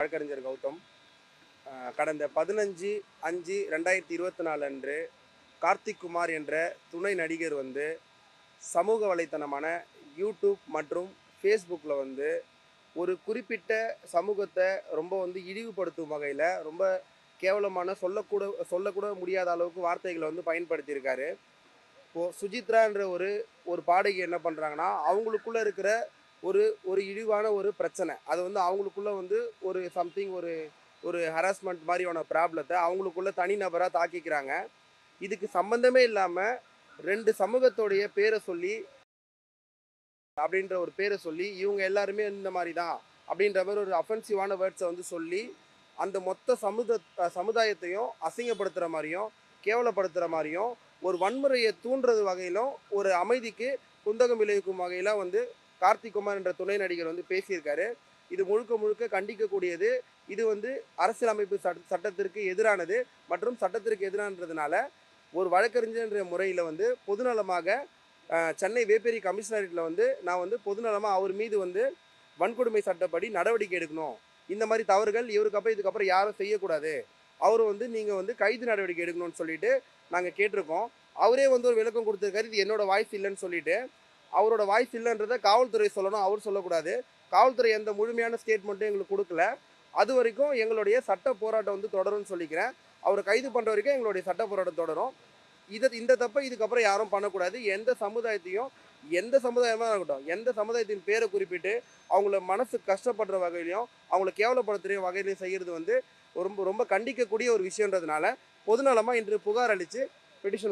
வழக்கறிஞர் கௌதம் கடந்த பதினஞ்சு அஞ்சு ரெண்டாயிரத்தி இருபத்தி நாலு அன்று கார்த்திக் குமார் என்ற துணை நடிகர் வந்து சமூக வலைத்தளமான யூடியூப் மற்றும் ஃபேஸ்புக்கில் வந்து ஒரு குறிப்பிட்ட சமூகத்தை ரொம்ப வந்து இழிவுபடுத்தும் வகையில் ரொம்ப கேவலமான சொல்லக்கூட சொல்லக்கூட முடியாத அளவுக்கு வார்த்தைகளை வந்து பயன்படுத்தியிருக்காரு. இப்போது சுஜித்ரான்ற ஒரு ஒரு பாடகி என்ன பண்ணுறாங்கன்னா அவங்களுக்குள்ளே இருக்கிற ஒரு ஒரு இழிவான ஒரு பிரச்சனை. அது வந்து அவங்களுக்குள்ள வந்து ஒரு சம்திங் ஒரு ஒரு ஹராஸ்மெண்ட் மாதிரியான ப்ராப்ளத்தை அவங்களுக்குள்ள தனிநபராக தாக்கிக்கிறாங்க. இதுக்கு சம்பந்தமே இல்லாமல் ரெண்டு சமூகத்தோடைய பேரை சொல்லி அப்படின்ற ஒரு பேரை சொல்லி இவங்க எல்லாருமே இந்த மாதிரி தான் அப்படின்ற மாதிரி ஒரு அஃபென்சிவான வேர்ட்ஸை வந்து சொல்லி அந்த மொத்த சமுத சமுதாயத்தையும் அசிங்கப்படுத்துகிற மாதிரியும் கேவலப்படுத்துகிற மாதிரியும் ஒரு வன்முறையை தூண்டுறது வகையிலும் ஒரு அமைதிக்கு குந்தகம் விளைவிக்கும் வகையில் வந்து கார்த்திக்குமார் என்ற துணை நடிகர் வந்து பேசியிருக்காரு. இது முழுக்க முழுக்க கண்டிக்கக்கூடியது. இது வந்து அரசியலமைப்பு சட்ட சட்டத்திற்கு எதிரானது மற்றும் சட்டத்திற்கு எதிரானதுனால ஒரு வழக்கறிஞர் முறையில் வந்து பொதுநலமாக சென்னை வேப்பேரி கமிஷனரேட்டில் வந்து நான் வந்து பொதுநலமாக அவர் மீது வந்து வன்கொடுமை சட்டப்படி நடவடிக்கை எடுக்கணும். இந்த மாதிரி தவறுகள் இவருக்கு அப்புறம் இதுக்கப்புறம் யாரும் செய்யக்கூடாது. அவர் வந்து நீங்கள் வந்து கைது நடவடிக்கை எடுக்கணும்னு சொல்லிட்டு நாங்கள் கேட்டிருக்கோம். அவரே வந்து ஒரு விளக்கம் கொடுத்துருக்காரு. இது என்னோட வாய்ஸ் இல்லைன்னு சொல்லிட்டு அவரோட வாய்ஸ் இல்லைன்றதை காவல்துறை சொல்லணும் அவர் சொல்லக்கூடாது. காவல்துறை எந்த முழுமையான ஸ்டேட்மெண்ட்டும் எங்களுக்கு கொடுக்கல. அது வரைக்கும் எங்களுடைய சட்ட போராட்டம் வந்து தொடரும்னு சொல்லிக்கிறேன். அவரை கைது பண்ணுற வரைக்கும் எங்களுடைய சட்ட போராட்டம் தொடரும். இதை இந்த தப்பை இதுக்கப்புறம் யாரும் பண்ணக்கூடாது. எந்த சமுதாயத்தையும் எந்த சமுதாயமாக இருக்கட்டும் எந்த சமுதாயத்தின் பேரை குறிப்பிட்டு அவங்கள மனசு கஷ்டப்படுற வகையிலையும் அவங்கள கேவலப்படுத்துகிற வகையிலையும் செய்கிறது வந்து ரொம்ப ரொம்ப கண்டிக்கக்கூடிய ஒரு விஷயன்றதுனால பொதுநலமாக இன்று புகார் அளித்து பெட்டிஷன்